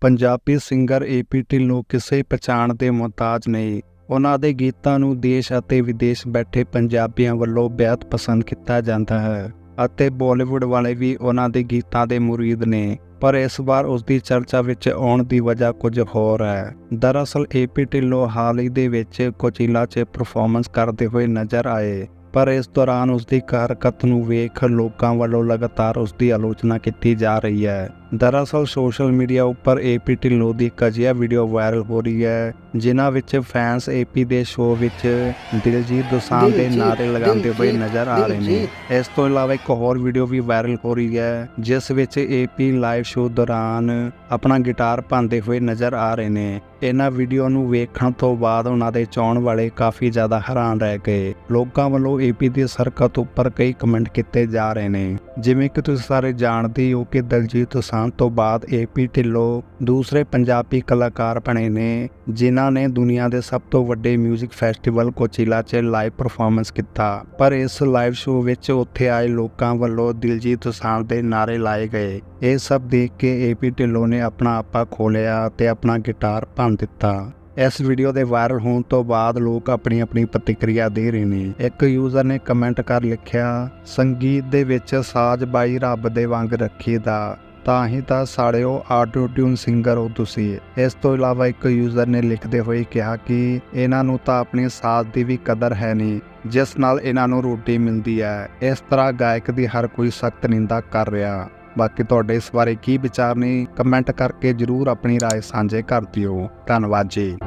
Punjabi singer AP Dhillon ਕਿਸੇ ਪਛਾਣ ਦੇ ਮੁਹਤਾਜ ਨਹੀਂ। ਉਹਨਾਂ ਦੇ ਗੀਤਾਂ ਨੂੰ ਦੇਸ਼ ਅਤੇ ਵਿਦੇਸ਼ ਬੈਠੇ ਪੰਜਾਬੀਆਂ ਵੱਲੋਂ ਬੇहद ਪਸੰਦ ਕੀਤਾ ਜਾਂਦਾ ਹੈ ਅਤੇ ਬਾਲੀਵੁੱਡ ਵਾਲੇ ਵੀ ਉਹਨਾਂ ਦੇ ਗੀਤਾਂ ਦੇ ਮੁਰੀਦ ਨੇ, ਪਰ ਇਸ ਵਾਰ ਉਸ ਦੀ ਚਰਚਾ ਵਿੱਚ ਆਉਣ ਦੀ ਵਜ੍ਹਾ ਕੁਝ ਹੋਰ ਹੈ। ਦਰਅਸਲ ਏਪੀ ਢਿੱਲੋਂ ਹਾਲ ਹੀ ਦੇ ਵਿੱਚ ਕੋਚੀਲਾ 'ਚ ਪਰਫਾਰਮੈਂਸ ਕਰਦੇ ਹੋਏ ਨਜ਼ਰ ਆਏ, ਪਰ ਇਸ ਦੌਰਾਨ ਉਸ ਦੀ ਹਰਕਤ ਨੂੰ ਵੇਖ ਲੋਕਾਂ ਵੱਲੋਂ ਲਗਾਤਾਰ ਉਸ ਦੀ ਆਲੋਚਨਾ ਕੀਤੀ ਜਾ ਰਹੀ ਹੈ। ਦਰਅਸਲ ਸੋਸ਼ਲ ਮੀਡੀਆ ਉੱਪਰ ਏਪੀ ਢਿੱਲੋਂ ਦੀ ਇੱਕ ਅਜਿਹਾ ਵੀਡੀਓ ਵਾਇਰਲ ਹੋ ਰਹੀ ਹੈ ਜਿਨ੍ਹਾਂ ਵਿੱਚ ਫੈਨਸ ਏਪੀ ਦੇ ਸ਼ੋਅ ਵਿੱਚ ਦਿਲਜੀਤ ਦੋਸਾਂਝ ਦੇ ਨਾਰੇ ਲਗਾਉਂਦੇ ਹੋਏ ਨਜ਼ਰ ਆ ਰਹੇ ਨੇ। ਇਸ ਤੋਂ ਇਲਾਵਾ ਇੱਕ ਹੋਰ ਵੀਡੀਓ ਵੀ ਵਾਇਰਲ ਹੋ ਰਹੀ ਹੈ ਜਿਸ ਵਿੱਚ ਏਪੀ ਲਾਈਵ ਸ਼ੋਅ ਦੌਰਾਨ ਆਪਣਾ ਗਿਟਾਰ ਭੰਨਦੇ ਹੋਏ ਨਜ਼ਰ ਆ ਰਹੇ ਨੇ। ਇਹਨਾਂ ਵੀਡੀਓ ਨੂੰ ਵੇਖਣ ਤੋਂ ਬਾਅਦ ਉਹਨਾਂ ਦੇ ਚਾਹਣ ਵਾਲੇ ਕਾਫੀ ਜ਼ਿਆਦਾ ਹੈਰਾਨ ਰਹਿ ਗਏ। ਲੋਕਾਂ ਵੱਲੋਂ ਏਪੀ ਦੀ ਸਰਕਤ ਉੱਪਰ ਕਈ ਕਮੈਂਟ ਕੀਤੇ ਜਾ ਰਹੇ ਨੇ। ਜਿਵੇਂ ਕਿ ਤੁਸੀਂ ਸਾਰੇ ਜਾਣਦੇ ਹੋ ਕਿ ਦਲਜੀਤ ਦੋਸਾਂਝ ਤੋਂ ਬਾਅਦ ਏਪੀ ਢਿੱਲੋਂ ਦੂਸਰੇ ਪੰਜਾਬੀ ਕਲਾਕਾਰ ਬਣੇ ਨੇ, ਜਿਨ੍ਹਾਂ ਨੇ ਦੁਨੀਆ ਦੇ ਸਭ ਤੋਂ ਵੱਡੇ 뮤직 ਫੈਸਟੀਵਲ ਕੋਚੀਲਾ 'ਚ ਲਾਈਵ ਪਰਫਾਰਮੈਂਸ ਕੀਤਾ। ਪਰ ਇਸ ਲਾਈਵ ਸ਼ੋਅ ਵਿੱਚ ਉੱਥੇ ਆਏ ਲੋਕਾਂ ਵੱਲੋਂ ਦਿਲਜੀਤ ਦੋਸਾਂਝ ਦੇ ਨਾਰੇ ਲਾਏ ਗਏ। ਇਹ ਸਭ ਦੇਖ ਕੇ ਏਪੀ ਢਿੱਲੋਂ ਨੇ ਆਪਣਾ ਆਪਾ ਖੋਲਿਆ ਤੇ ਆਪਣਾ ਗਿਟਾਰ ਭੰਨ ਦਿੱਤਾ। ਇਸ ਵੀਡੀਓ ਦੇ ਵਾਇਰਲ ਹੋਣ ਤੋਂ ਬਾਅਦ ਲੋਕ ਆਪਣੀ ਆਪਣੀ ਪ੍ਰਤੀਕਿਰਿਆ ਦੇ ਰਹੇ ਨੇ। ਇੱਕ ਯੂਜ਼ਰ ਨੇ ਕਮੈਂਟ ਕਰ ਲਿਖਿਆ, ਸੰਗੀਤ ਦੇ ਵਿੱਚ ਸਾਜ਼ ਬਾਈ ਰੱਬ ਦੇ ਵਾਂਗ ਰੱਖੀਦਾ। ਤਾਂ ਹੀ ਤਾਂ ਸਾੜਿਓ ਆਟੋ ਟਿਊਨ ਸਿੰਗਰ ਹੋ ਤੁਸੀਂ ਇਸ ਤੋਂ ਇਲਾਵਾ ਇੱਕ ਯੂਜ਼ਰ ਨੇ ਲਿਖਦੇ ਹੋਏ ਕਿਹਾ ਕਿ ਇਹਨਾਂ ਨੂੰ ਤਾਂ ਆਪਣੀ ਸਾਜ਼ ਦੀ ਵੀ ਕਦਰ ਹੈ ਨਹੀਂ ਜਿਸ ਨਾਲ ਇਹਨਾਂ ਨੂੰ ਰੋਟੀ ਮਿਲਦੀ ਹੈ ਇਸ ਤਰ੍ਹਾਂ ਗਾਇਕ ਦੀ ਹਰ ਕੋਈ ਸਖਤ ਨਿੰਦਾ ਕਰ ਰਿਹਾ ਬਾਕੀ ਤੁਹਾਡੇ ਇਸ ਬਾਰੇ ਕੀ ਵਿਚਾਰ ਨੇ ਕਮੈਂਟ ਕਰਕੇ ਜਰੂਰ ਆਪਣੀ رائے ਸਾਂਝੇ ਕਰ ਦਿਓ ਧੰਨਵਾਦ ਜੀ